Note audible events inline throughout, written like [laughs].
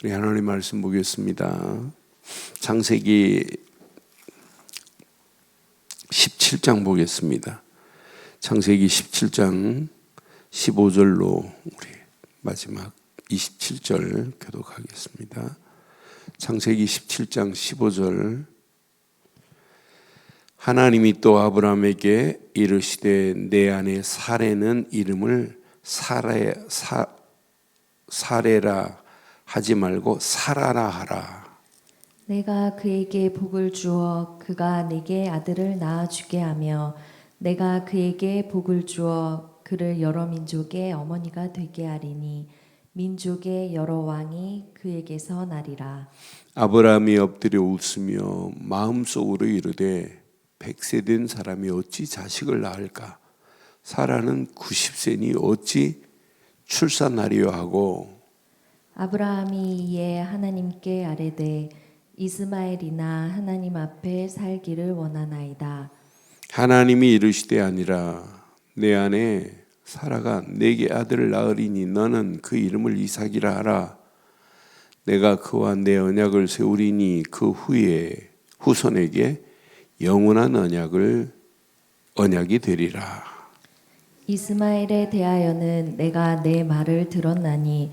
우리 하나님 말씀 보겠습니다. 창세기 17장 보겠습니다. 창세기 17장 15절로 우리 마지막 27절 교독하겠습니다. 창세기 17장 15절 하나님이 또 아브라함에게 이르시되 내 안에 사레는 이름을 사레 사 사레라 하지 말고 사라라 하라. 내가 그에게 복을 주어 그가 내게 아들을 낳아 주게 하며 내가 그에게 복을 주어 그를 여러 민족의 어머니가 되게 하리니 민족의 여러 왕이 그에게서 나리라. 아브라함이 엎드려 웃으며 마음속으로 이르되 백세 된 사람이 어찌 자식을 낳을까? 사라는 90세니 어찌 출산하리요 하고 아브라함이 이에 하나님께 아뢰되 이스마엘이나 하나님 앞에 살기를 원하나이다. 하나님이 이르시되 아니라 내 안에 사라가 내게 아들을 낳으리니 너는 그 이름을 이삭이라 하라. 내가 그와 내 언약을 세우리니 그 후에 후손에게 영원한 언약을 언약이 되리라. 이스마엘에 대하여는 내가 내 말을 들었나니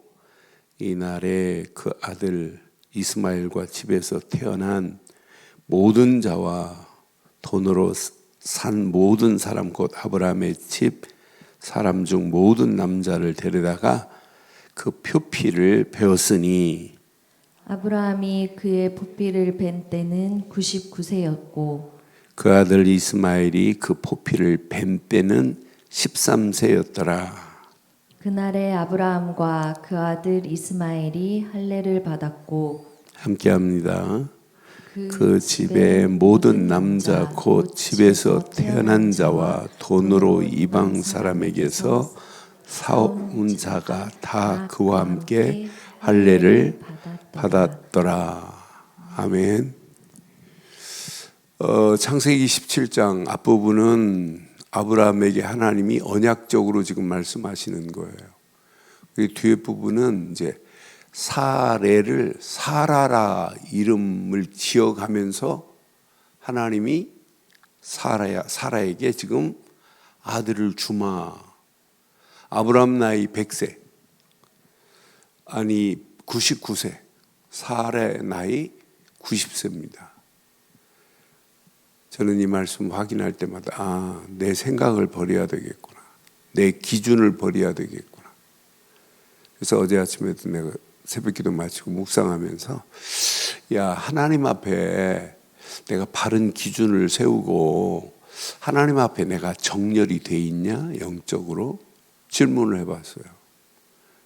이 날에 그 아들 이스마엘과 집에서 태어난 모든 자와 돈으로 산 모든 사람 곧 아브라함의 집 사람 중 모든 남자를 데려다가 그 표피를 베었으니 아브라함이 그의 부피를 벤 때는 99세였고 그 아들 이스마엘이 그 포피를 뱀 때는 13세였더라. 그날에 아브라함과 그 아들 이스마엘이 할례를 받았고 함께 합니다. 그 집의 모든 남자 곧 집에서 태어난 자와 돈으로 이방 사람에게서 사온 자가 다 그와 함께 할례를 받았더라. 아멘. 어, 창세기 17장 앞부분은 아브라함에게 하나님이 언약적으로 지금 말씀하시는 거예요. 그 뒤에 부분은 이제 사례를 사라라 이름을 지어가면서 하나님이 사라야 사라에게 지금 아들을 주마. 아브라함 나이 100세. 아니 99세. 사례 나이 90세입니다. 저는 이 말씀 확인할 때마다 아, 내 생각을 버려야 되겠구나. 내 기준을 버려야 되겠구나. 그래서 어제 아침에도 내가 새벽 기도 마치고 묵상하면서 야, 하나님 앞에 내가 바른 기준을 세우고 하나님 앞에 내가 정렬이 돼 있냐? 영적으로 질문을 해 봤어요.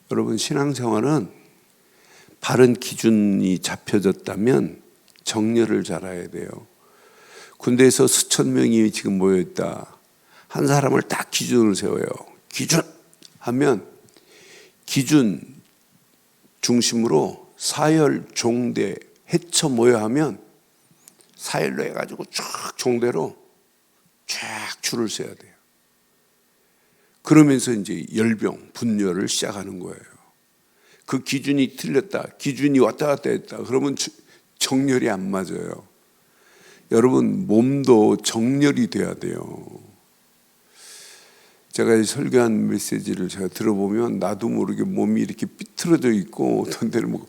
여러분 신앙생활은 바른 기준이 잡혀졌다면 정렬을 잘해야 돼요. 군대에서 수천 명이 지금 모여 있다. 한 사람을 딱 기준을 세워요. 기준 하면 기준 중심으로 사열 종대 해쳐 모여 하면 사열로 해가지고 쫙 종대로 쫙 줄을 서야 돼요. 그러면서 이제 열병 분열을 시작하는 거예요. 그 기준이 틀렸다. 기준이 왔다 갔다 했다. 그러면 정렬이 안 맞아요. 여러분 몸도 정렬이 돼야 돼요. 제가 설교한 메시지를 제가 들어보면 나도 모르게 몸이 이렇게 삐뚤어져 있고 어떤 데는 뭐,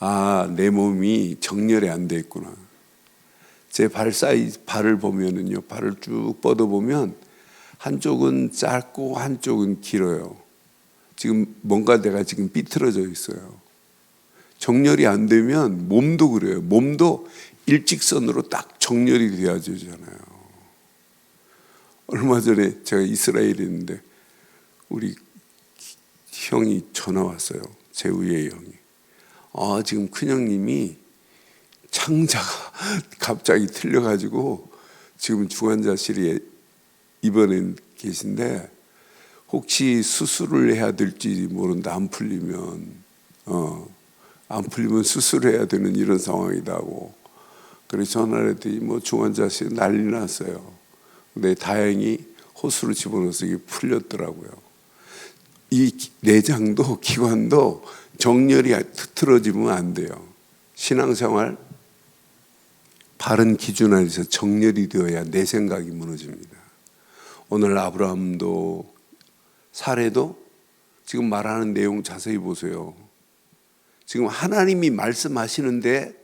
아, 내 몸이 정렬이 안 돼 있구나. 제 발 사이, 발을 보면은요, 발을 쭉 뻗어 보면 한쪽은 짧고 한쪽은 길어요. 지금 뭔가 내가 지금 삐뚤어져 있어요. 정렬이 안 되면 몸도 그래요. 몸도 일직선으로 딱 정렬이 돼야 되잖아요. 얼마 전에 제가 이스라엘에 있는데 우리 형이 전화 왔어요. 제 위에 형이. 아, 지금 큰형님이 창자가 [laughs] 갑자기 틀려가지고 지금 중환자실에 입원해 계신데 혹시 수술을 해야 될지 모른다 안 풀리면 어, 안 풀리면 수술해야 되는 이런 상황이다고 그래서 전화를 했더니 뭐 중환자실 난리 났어요. 근데 다행히 호수로 집어넣어서 이게 풀렸더라고요. 이 기- 내장도 [laughs] 기관도 정렬이 틀어지면 안 돼요. 신앙생활 바른 기준 안에서 정렬이 되어야 내 생각이 무너집니다. 오늘 아브라함도 사례도 지금 말하는 내용 자세히 보세요. 지금 하나님이 말씀하시는데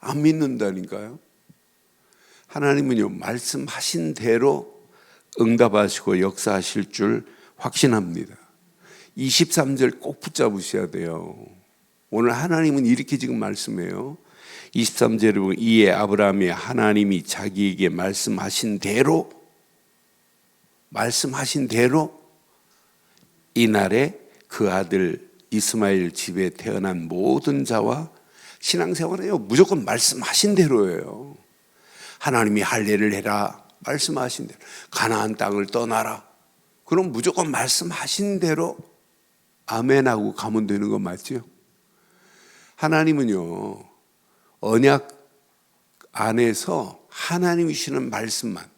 안 믿는다니까요. 하나님은요, 말씀하신 대로 응답하시고 역사하실 줄 확신합니다. 23절 꼭 붙잡으셔야 돼요. 오늘 하나님은 이렇게 지금 말씀해요. 23절에 보면 이에 아브라함이 하나님이 자기에게 말씀하신 대로 말씀하신 대로 이날에 그 아들 이스마엘 집에 태어난 모든 자와 신앙생활은요 무조건 말씀하신 대로예요. 하나님이 할례를 해라 말씀하신 대로 가나안 땅을 떠나라 그럼 무조건 말씀하신 대로 아멘하고 가면 되는 거 맞죠? 하나님은요 언약 안에서 하나님이 주시는 말씀만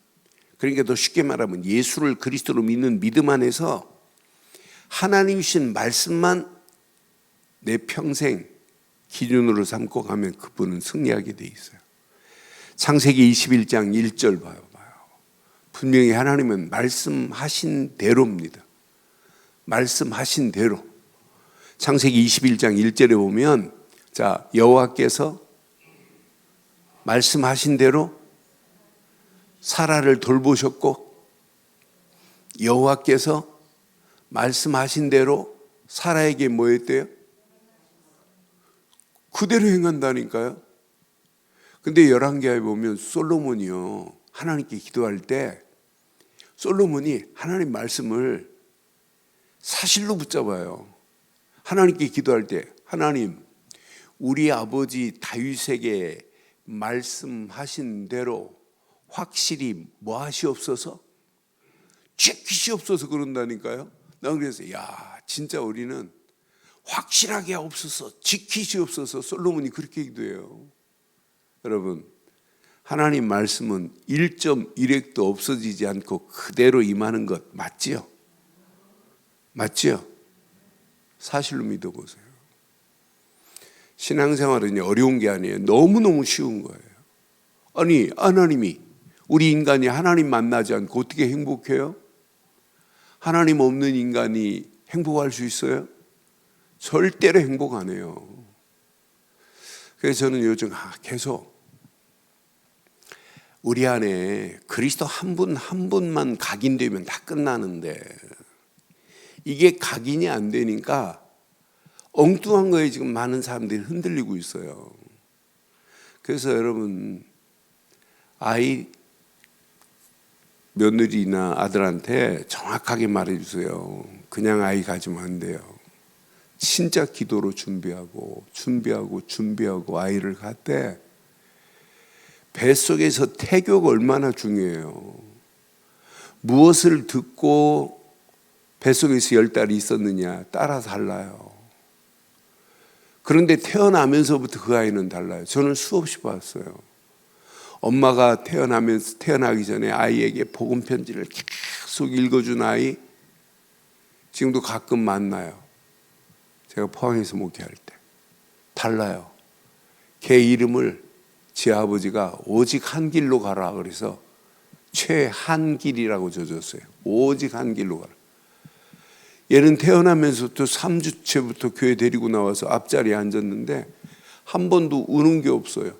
그러니까 더 쉽게 말하면 예수를 그리스도로 믿는 믿음 안에서 하나님이 주신 말씀만 내 평생 기준으로 삼고 가면 그분은 승리하게 돼 있어요. 창세기 21장 1절 봐요. 봐요. 분명히 하나님은 말씀하신 대로입니다. 말씀하신 대로. 창세기 21장 1절에 보면 자, 여호와께서 말씀하신 대로 사라를 돌보셨고 여호와께서 말씀하신 대로 사라에게 뭐 했대요? 그대로 행한다니까요. 근데 열왕기하에 보면 솔로몬이요. 하나님께 기도할 때 솔로몬이 하나님 말씀을 사실로 붙잡아요. 하나님께 기도할 때 하나님 우리 아버지 다윗에게 말씀하신 대로 확실히 뭐 하시옵소서? 지키시옵소서 그런다니까요. 난 그래서 야 진짜 우리는 확실하게 하옵소서 지키시옵소서 솔로몬이 그렇게 기도해요. 여러분 하나님 말씀은 1.1핵도 없어지지 않고 그대로 임하는 것 맞지요? 맞지요? 사실로 믿어보세요. 신앙생활은 어려운 게 아니에요. 너무너무 쉬운 거예요. 아니 하나님이 우리 인간이 하나님 만나지 않고 어떻게 행복해요? 하나님 없는 인간이 행복할 수 있어요? 절대로 행복 안 해요. 그래서 저는 요즘 아, 계속 우리 안에 그리스도 한분한 분만 각인되면 다 끝나는데 이게 각인이 안 되니까 엉뚱한 거에 지금 많은 사람들이 흔들리고 있어요. 그래서 여러분 아이 며느리나 아들한테 정확하게 말해 주세요. 그냥 아이 가지면 안 돼요. 진짜 기도로 준비하고 준비하고 준비하고 아이를 갖대 뱃속에서 태교가 얼마나 중요해요. 무엇을 듣고 뱃속에서 열 달이 있었느냐 따라 달라요. 그런데 태어나면서부터 그 아이는 달라요. 저는 수없이 봤어요. 엄마가 태어나면서 태어나기 전에 아이에게 복음 편지를 계속 읽어준 아이 지금도 가끔 만나요. 제가 포항에서 목회할 때 달라요. 걔 이름을 제 아버지가 오직 한 길로 가라 그래서 최한 길이라고 져줬어요. 오직 한 길로 가라. 얘는 태어나면서부터 3주째부터 교회 데리고 나와서 앞자리에 앉았는데 한 번도 우는 게 없어요.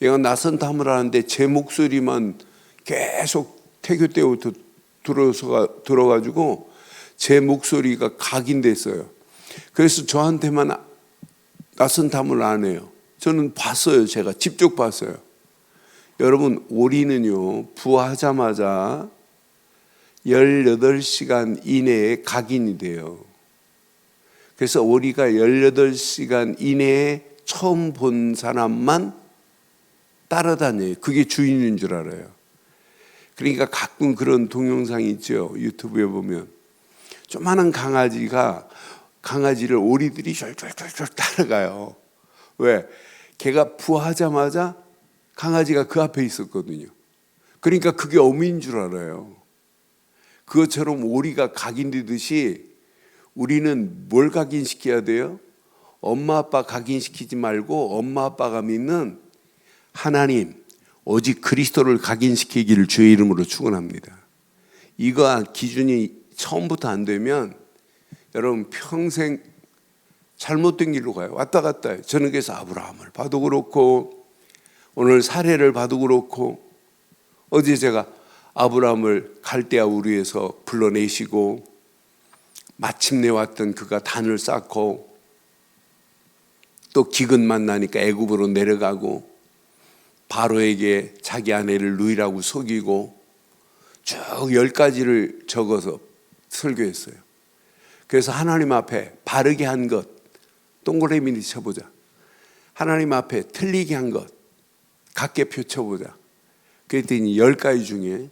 얘가 낯선 탐을 하는데 제 목소리만 계속 태교 때부터 들어서 들어가지고 제 목소리가 각인됐어요. 그래서 저한테만 낯선 탐을 안 해요. 저는 봤어요. 제가 직접 봤어요. 여러분 오리는요 부화하자마자 18시간 이내에 각인이 돼요. 그래서 오리가 18시간 이내에 처음 본 사람만 따라다녀요. 그게 주인인 줄 알아요. 그러니까 가끔 그런 동영상 있죠. 유튜브에 보면. 조만한 강아지가 강아지를 오리들이 쫄쫄쫄쫄 따라가요. 왜? 걔가 부하자마자 강아지가 그 앞에 있었거든요. 그러니까 그게 어미인 줄 알아요. 그것처럼 오리가 각인되듯이 우리는 뭘 각인시켜야 돼요? 엄마 아빠 각인시키지 말고 엄마 아빠가 믿는 하나님 오직 그리스도를 각인시키기를 주의 이름으로 축원합니다. 이거 기준이 처음부터 안 되면 여러분 평생 잘못된 길로 가요. 왔다 갔다 해요. 저는 그래서 아브라함을 봐도 그렇고 오늘 사례를 봐도 그렇고 어제 제가 아브라함을 갈대아 우리에서 불러내시고 마침내 왔던 그가 단을 쌓고 또 기근 만나니까 애굽으로 내려가고 바로에게 자기 아내를 누이라고 속이고 쭉 열 가지를 적어서 설교했어요. 그래서 하나님 앞에 바르게 한 것, 동그라미 쳐보자. 하나님 앞에 틀리게 한 것, 각계표 쳐보자. 그랬더니 열 가지 중에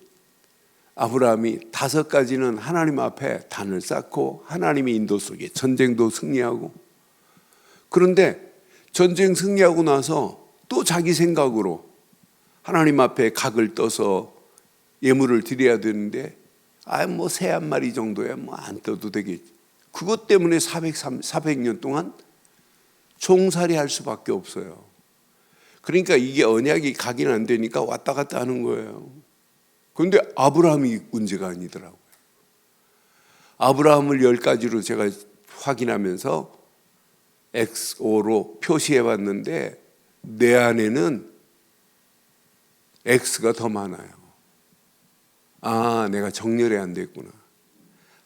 아브라함이 다섯 가지는 하나님 앞에 단을 쌓고 하나님의 인도 속에 전쟁도 승리하고 그런데 전쟁 승리하고 나서 또 자기 생각으로 하나님 앞에 각을 떠서 예물을 드려야 되는데 아 뭐 새 한 마리 정도야 뭐 안 떠도 되겠지. 그것 때문에 400, 400년 동안 종살이 할 수밖에 없어요. 그러니까 이게 언약이 각인 안 되니까 왔다 갔다 하는 거예요. 그런데 아브라함이 문제가 아니더라고요. 아브라함을 열 가지로 제가 확인하면서 XO로 표시해 봤는데 내 안에는 X가 더 많아요. 아, 내가 정렬이 안 됐구나.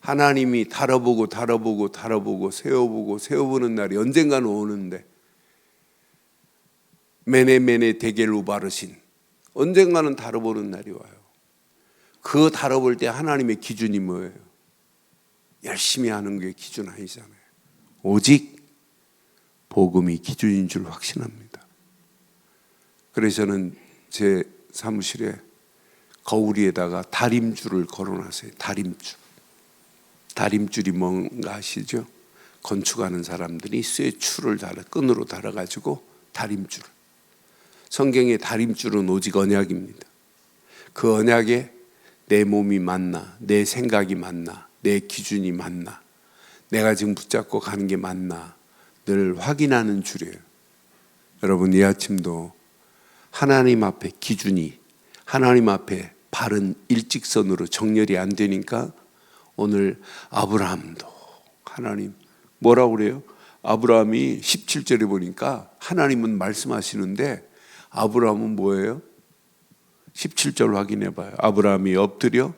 하나님이 다뤄보고 다뤄보고 다뤄보고 세워보고 세워보는 날이 언젠가는 오는데 메네메네 대겔로 바르신 언젠가는 다뤄보는 날이 와요. 그 다뤄볼 때 하나님의 기준이 뭐예요? 열심히 하는 게 기준 아니잖아요. 오직 복음이 기준인 줄 확신합니다. 그래서 저는 제 사무실에 거울에다가 다림줄을 걸어놨어요. 다림줄. 다림줄이 뭔가 아시죠? 건축하는 사람들이 쇠 줄을 달아 끈으로 달아가지고 다림줄. 성경의 다림줄은 오직 언약입니다. 그 언약에 내 몸이 맞나, 내 생각이 맞나, 내 기준이 맞나, 내가 지금 붙잡고 가는 게 맞나 늘 확인하는 줄이에요. 여러분 이 아침도 하나님 앞에 기준이 하나님 앞에 바른 일직선으로 정렬이 안 되니까 오늘 아브라함도 하나님 뭐라고 그래요? 아브라함이 17절에 보니까 하나님은 말씀하시는데 아브라함은 뭐예요? 17절 확인해 봐요. 아브라함이 엎드려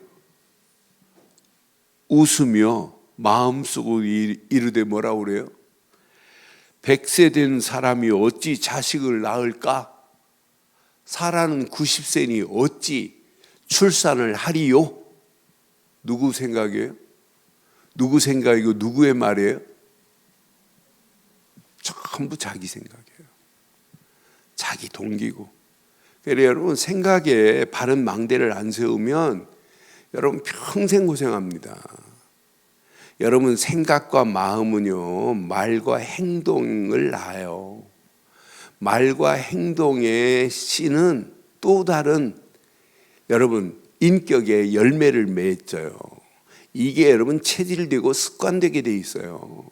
웃으며 마음속으로 이르되 뭐라고 그래요? 백세 된 사람이 어찌 자식을 낳을까? 사라는 90세니 어찌 출산을 하리요? 누구 생각이에요? 누구 생각이고 누구의 말이에요? 전부 자기 생각이에요. 자기 동기고. 그래서 여러분 생각에 바른 망대를 안 세우면 여러분 평생 고생합니다. 여러분 생각과 마음은요 말과 행동을 낳아요. 말과 행동의 씨는 또 다른 여러분 인격의 열매를 맺어요. 이게 여러분 체질되고 습관되게 돼 있어요.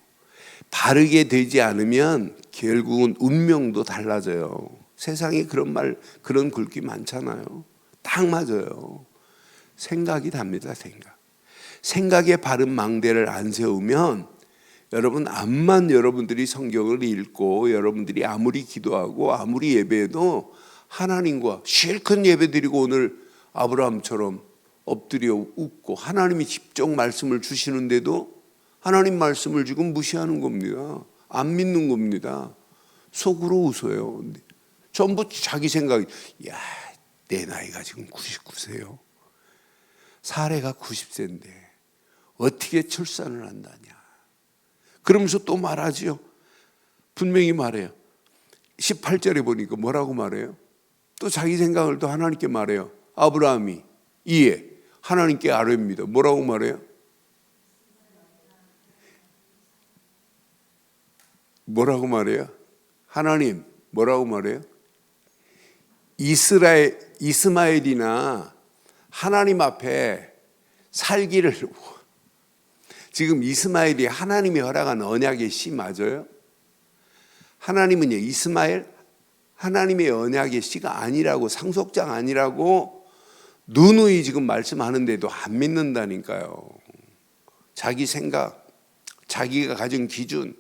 바르게 되지 않으면 결국은 운명도 달라져요. 세상에 그런 말 그런 글귀 많잖아요. 딱 맞아요. 생각이 답니다. 생각. 생각에 바른 망대를 안 세우면 여러분 암만 여러분들이 성경을 읽고 여러분들이 아무리 기도하고 아무리 예배해도 하나님과 실컷 예배드리고 오늘 아브라함처럼 엎드려 웃고 하나님이 직접 말씀을 주시는데도 하나님 말씀을 지금 무시하는 겁니다. 안 믿는 겁니다. 속으로 웃어요. 전부 자기 생각이 야, 내 나이가 지금 99세요. 사례가 90세인데 어떻게 출산을 한다냐. 그러면서 또 말하지요. 분명히 말해요. 18절에 보니까 뭐라고 말해요? 또 자기 생각을 또 하나님께 말해요. 아브라함이 이에 하나님께 아뢰입니다. 뭐라고 말해요? 뭐라고 말해요? 하나님 뭐라고 말해요? 이스라엘 이스마엘이나 하나님 앞에 살기를 지금 이스마엘이 하나님이 허락한 언약의 씨 맞아요? 하나님은요 이스마엘 하나님의 언약의 씨가 아니라고 상속장 아니라고 누누이 지금 말씀하는데도 안 믿는다니까요. 자기 생각, 자기가 가진 기준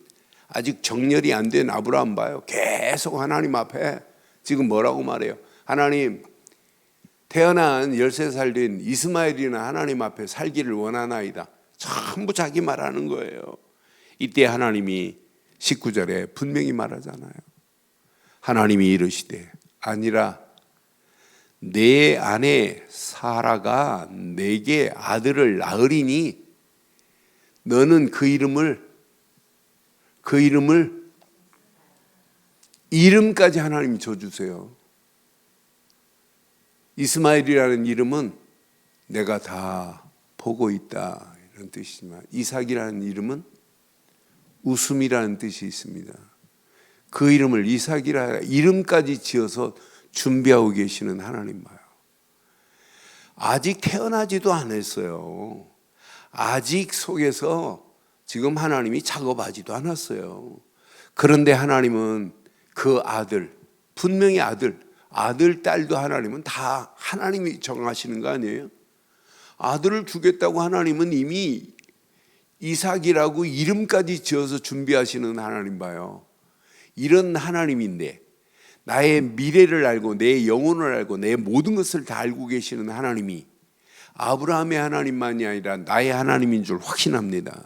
아직 정렬이 안 된 아브라함 봐요. 계속 하나님 앞에 지금 뭐라고 말해요? 하나님 태어난 13살 된 이스마엘이나 하나님 앞에 살기를 원하나이다. 전부 자기 말하는 거예요. 이때 하나님이 19절에 분명히 말하잖아요. 하나님이 이르시되 아니라 내 아내 사라가 내게 아들을 낳으리니 너는 그 이름을 그 이름을 이름까지 하나님이 줘주세요. 이스마엘이라는 이름은 내가 다 보고 있다 이런 뜻이지만 이삭이라는 이름은 웃음이라는 뜻이 있습니다. 그 이름을 이삭이라 이름까지 지어서 준비하고 계시는 하나님 봐요. 아직 태어나지도 않았어요. 아직 속에서 지금 하나님이 작업하지도 않았어요. 그런데 하나님은 그 아들, 분명히 아들, 아들, 딸도 하나님은 다 하나님이 정하시는 거 아니에요? 아들을 주겠다고 하나님은 이미 이삭이라고 이름까지 지어서 준비하시는 하나님 봐요. 이런 하나님인데 나의 미래를 알고 내 영혼을 알고 내 모든 것을 다 알고 계시는 하나님이 아브라함의 하나님만이 아니라 나의 하나님인 줄 확신합니다.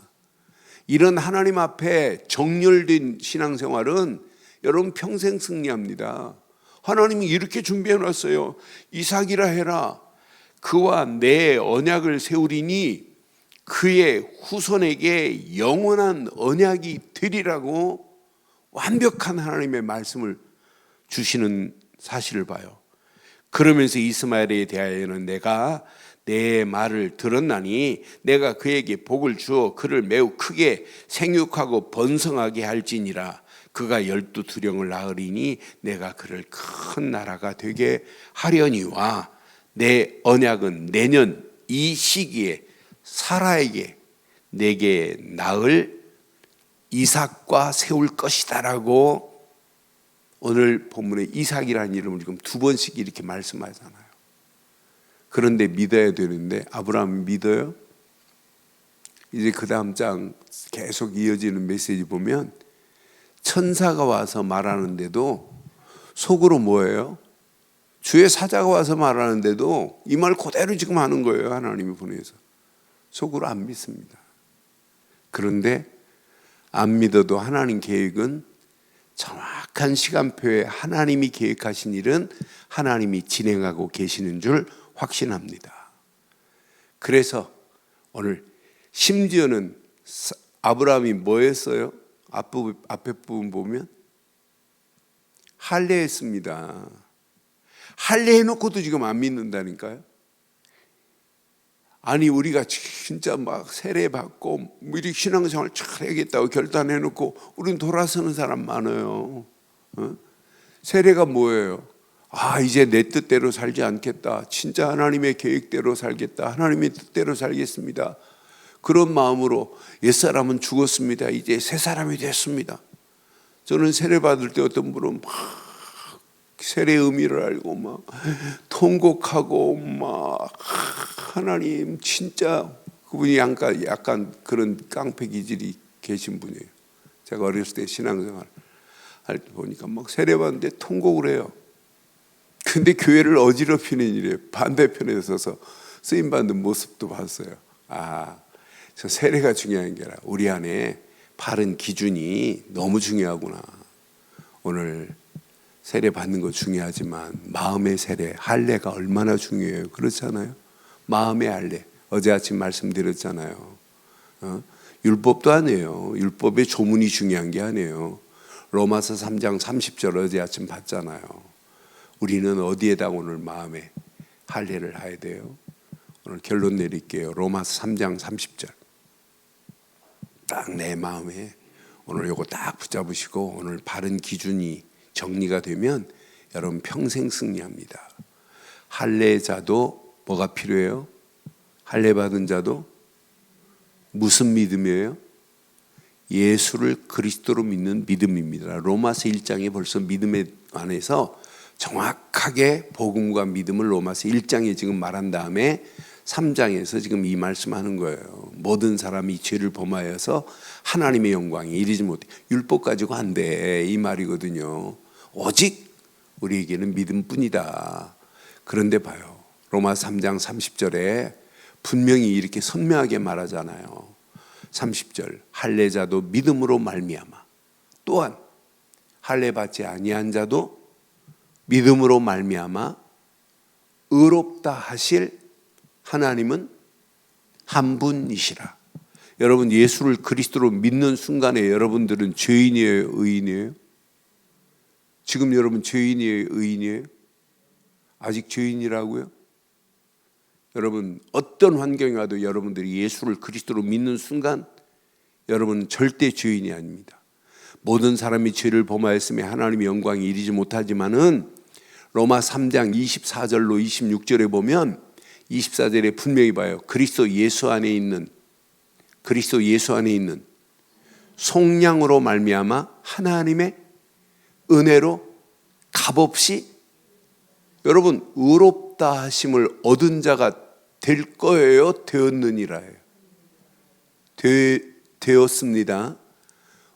이런 하나님 앞에 정렬된 신앙생활은 여러분 평생 승리합니다. 하나님이 이렇게 준비해 놨어요. 이삭이라 해라. 그와 내 언약을 세우리니 그의 후손에게 영원한 언약이 되리라고 완벽한 하나님의 말씀을 주시는 사실을 봐요. 그러면서 이스마엘에 대하여는 내가 내 말을 들었나니 내가 그에게 복을 주어 그를 매우 크게 생육하고 번성하게 할지니라 그가 열두 두령을 낳으리니 내가 그를 큰 나라가 되게 하려니와 내 언약은 내년 이 시기에 사라에게 내게 낳을 이삭과 세울 것이다라고 오늘 본문에 이삭이라는 이름을 지금 두 번씩 이렇게 말씀하잖아요. 그런데 믿어야 되는데 아브라함 믿어요? 이제 그 다음 장 계속 이어지는 메시지 보면 천사가 와서 말하는데도 속으로 뭐예요? 주의 사자가 와서 말하는데도 이 말 그대로 지금 하는 거예요. 하나님이 보내서. 속으로 안 믿습니다. 그런데 안 믿어도 하나님 계획은 정확한 시간표에 하나님이 계획하신 일은 하나님이 진행하고 계시는 줄 확신합니다. 그래서 오늘 심지어는 아브라함이 뭐 했어요? 앞부분, 앞에 부분 보면 할례했습니다. 할례해놓고도 지금 안 믿는다니까요. 아니 우리가 진짜 막 세례 받고 미리 신앙생활 잘 해야겠다고 결단해놓고 우리는 돌아서는 사람 많아요. 어? 세례가 뭐예요? 아 이제 내 뜻대로 살지 않겠다. 진짜 하나님의 계획대로 살겠다. 하나님의 뜻대로 살겠습니다. 그런 마음으로 옛 사람은 죽었습니다. 이제 새 사람이 됐습니다. 저는 세례 받을 때 어떤 분은 막 세례 의미를 알고 막 통곡하고 막 하나님 진짜 그분이 약간 약간 그런 깡패 기질이 계신 분이에요. 제가 어렸을 때 신앙생활 할 때 보니까 막 세례 받는데 통곡을 해요. 근데 교회를 어지럽히는 일이에요. 반대편에 서서 쓰임 받는 모습도 봤어요. 아, 저 세례가 중요한 게 아니라 우리 안에 바른 기준이 너무 중요하구나. 오늘 세례 받는 거 중요하지만 마음의 세례, 할례가 얼마나 중요해요. 그렇잖아요. 마음의 할례. 어제 아침 말씀드렸잖아요. 어? 율법도 아니에요. 율법의 조문이 중요한 게 아니에요. 로마서 3장 30절 어제 아침 봤잖아요. 우리는 어디에다 오늘 마음에 할례를 해야 돼요? 오늘 결론 내릴게요. 로마서 3장 30절. 딱 내 마음에 오늘 요거 딱 붙잡으시고 오늘 바른 기준이 정리가 되면 여러분 평생 승리합니다. 할례자도 뭐가 필요해요? 할례 받은 자도 무슨 믿음이에요? 예수를 그리스도로 믿는 믿음입니다. 로마서 1장에 벌써 믿음에 관해서 정확하게 복음과 믿음을 로마서 1장에 지금 말한 다음에 3장에서 지금 이 말씀하는 거예요. 모든 사람이 죄를 범하여서 하나님의 영광에 이르지 못해 율법 가지고 안 돼. 이 말이거든요. 오직 우리에게는 믿음뿐이다. 그런데 봐요. 로마서 3장 30절에 분명히 이렇게 선명하게 말하잖아요. 30절 할례자도 믿음으로 말미암아 또한 할례 받지 아니한 자도 믿음으로 말미암아 의롭다 하실 하나님은 한 분이시라. 여러분 예수를 그리스도로 믿는 순간에 여러분들은 죄인이에요, 의인이에요? 지금 여러분 죄인이에요, 의인이에요? 아직 죄인이라고요? 여러분 어떤 환경이 와도 여러분들이 예수를 그리스도로 믿는 순간 여러분은 절대 죄인이 아닙니다. 모든 사람이 죄를 범하였으며 하나님의 영광이 이르지 못하지만은 로마 3장 24절로 26절에 보면 24절에 분명히 봐요. 그리스도 예수 안에 있는 그리스도 예수 안에 있는 속량으로 말미암아 하나님의 은혜로 값없이 여러분 의롭다 하심을 얻은 자가 될 거예요, 되었느니라예요. 되, 되었습니다.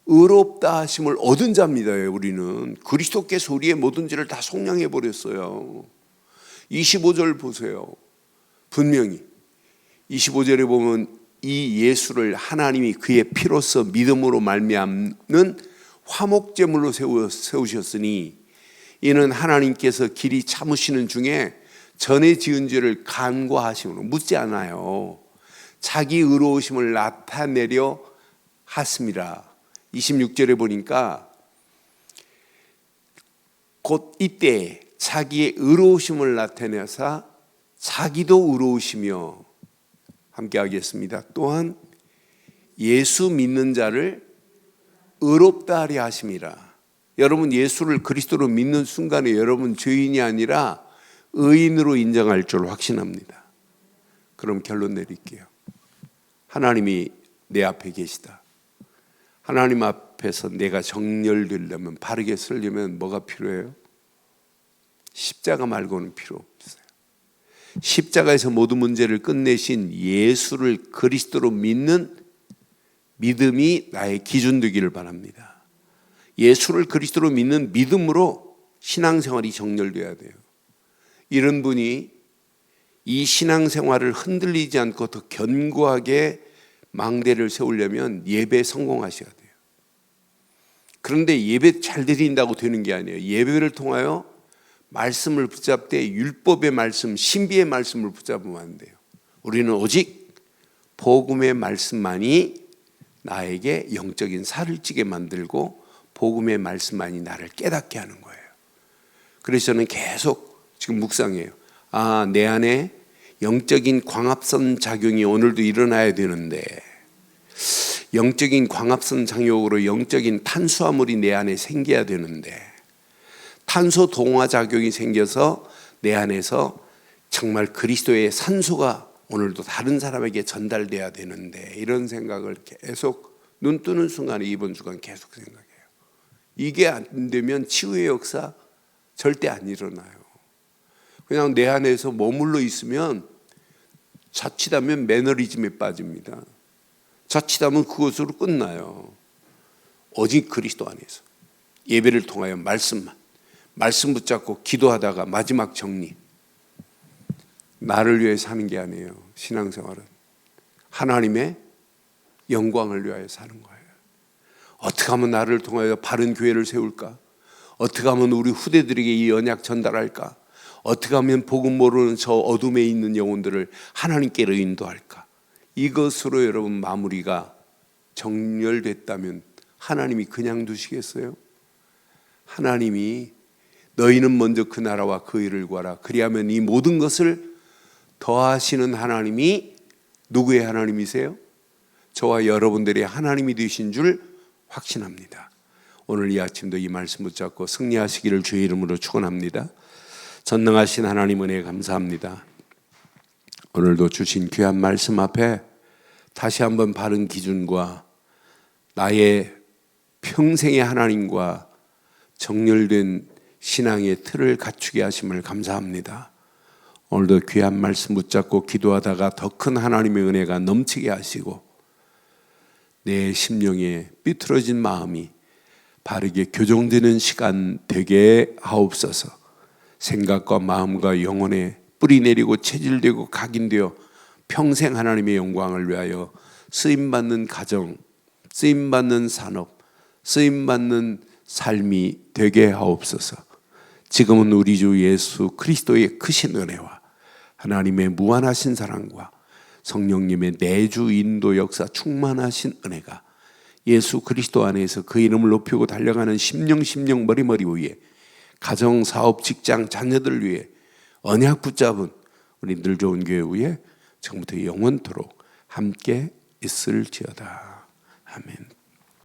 의롭다 하심을 얻은 자입니다. 우리는 그리스도께서 우리의 모든 죄를 다 속량해 버렸어요. 25절 보세요. 분명히 25절에 보면 이 예수를 하나님이 그의 피로써 믿음으로 말미암는 화목제물로 세우, 세우셨으니 이는 하나님께서 길이 참으시는 중에 전에 지은 죄를 간과하심으로 묻지 않아요. 자기 의로우심을 나타내려 하습니다. 26절에 보니까 곧 이때 자기의 의로우심을 나타내사 자기도 의로우시며 함께 하겠습니다. 또한 예수 믿는 자를 의롭다 하려 하심이라. 여러분 예수를 그리스도로 믿는 순간에 여러분 죄인이 아니라 의인으로 인정할 줄 확신합니다. 그럼 결론 내릴게요. 하나님이 내 앞에 계시다. 하나님 앞에서 내가 정렬되려면 바르게 서려면 뭐가 필요해요? 십자가 말고는 필요 없어요. 십자가에서 모든 문제를 끝내신 예수를 그리스도로 믿는 믿음이 나의 기준 되기를 바랍니다. 예수를 그리스도로 믿는 믿음으로 신앙생활이 정렬돼야 돼요. 이런 분이 이 신앙생활을 흔들리지 않고 더 견고하게 망대를 세우려면 예배 성공하셔야 돼요. 그런데 예배 잘 드린다고 되는 게 아니에요. 예배를 통하여 말씀을 붙잡되 율법의 말씀, 신비의 말씀을 붙잡으면 안 돼요. 우리는 오직 복음의 말씀만이 나에게 영적인 살을 찌게 만들고 복음의 말씀만이 나를 깨닫게 하는 거예요. 그래서 저는 계속 지금 묵상해요. 아, 내 안에 영적인 광합선 작용이 오늘도 일어나야 되는데 영적인 광합선 작용으로 영적인 탄수화물이 내 안에 생겨야 되는데 탄소 동화 작용이 생겨서 내 안에서 정말 그리스도의 산소가 오늘도 다른 사람에게 전달돼야 되는데 이런 생각을 계속 눈 뜨는 순간에 이번 주간 계속 생각해요. 이게 안 되면 치유의 역사 절대 안 일어나요. 그냥 내 안에서 머물러 있으면 자칫하면 매너리즘에 빠집니다. 자칫하면 그것으로 끝나요. 오직 그리스도 안에서 예배를 통하여 말씀만 말씀 붙잡고 기도하다가 마지막 정리. 나를 위해 사는 게 아니에요. 신앙생활은 하나님의 영광을 위하여 사는 거예요. 어떻게 하면 나를 통하여 바른 교회를 세울까? 어떻게 하면 우리 후대들에게 이 언약 전달할까? 어떻게 하면 복음 모르는 저 어둠에 있는 영혼들을 하나님께로 인도할까? 이것으로 여러분 마무리가 정렬됐다면 하나님이 그냥 두시겠어요? 하나님이 너희는 먼저 그 나라와 그 일을 구하라. 그리하면 이 모든 것을 더하시는 하나님이 누구의 하나님이세요? 저와 여러분들의 하나님이 되신 줄 확신합니다. 오늘 이 아침도 이 말씀 붙잡고 승리하시기를 주의 이름으로 축원합니다. 전능하신 하나님 은혜 감사합니다. 오늘도 주신 귀한 말씀 앞에 다시 한번 바른 기준과 나의 평생의 하나님과 정렬된 신앙의 틀을 갖추게 하심을 감사합니다. 오늘도 귀한 말씀 붙잡고 기도하다가 더 큰 하나님의 은혜가 넘치게 하시고 내 심령에 삐뚤어진 마음이 바르게 교정되는 시간 되게 하옵소서. 생각과 마음과 영혼에 뿌리 내리고 체질되고 각인되어 평생 하나님의 영광을 위하여 쓰임 받는 가정, 쓰임 받는 산업, 쓰임 받는 삶이 되게 하옵소서. 지금은 우리 주 예수 그리스도의 크신 은혜와 하나님의 무한하신 사랑과 성령님의 내주 인도 역사 충만하신 은혜가 예수 그리스도 안에서 그 이름을 높이고 달려가는 심령 심령 머리머리 위에 가정 사업 직장 자녀들 위해 언약 붙잡은 우리 늘 좋은 교회 위에 지금부터 영원토록 함께 있을지어다 아멘.